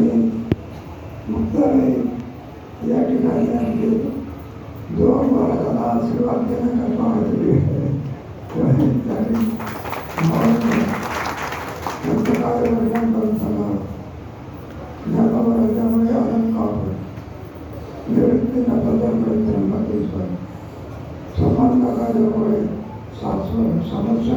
ठिकाणी मुक्ताने या ठिकाणी आणले जो महाराजाला आशीर्वाद देण्याकरता आलेले ज्ञानामुळे आनंद कापड समस्या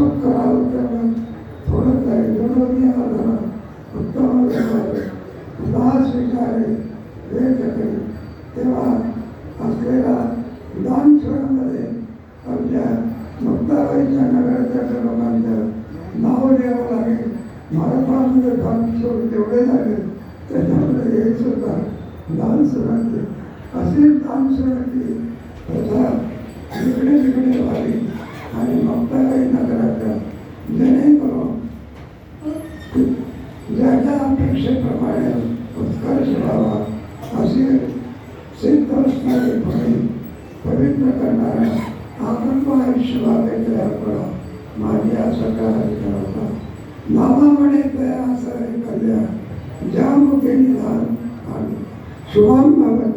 मग काय होतं थोडं काही दुर्गमी आलं उत्तम उदास विचारे वेळ तेव्हा असलेला दान स्वरामध्ये आपल्या मुक्ताबाईच्या नगराच्या लोकांचं नाव द्यावं लागेल महाराष्ट्रामध्ये दान तेवढे लागेल त्याच्यामध्ये हे सुद्धा दान स्वरांचे असे दान प्रथा तिकडे तिकडे आणि मग त्यालाही नगराच्या जेणेकरून ज्याच्या अपेक्षेप्रमाणे उत्कर्ष व्हावा असे सिद्ध असणारे फळे पवित्र करणाऱ्या आकल्प आयुष्य बाबे तयार करा माझी आशा करायचा होता मामा म्हणे तया असा कल्याण ज्या मुखे निधान शुभम बाबा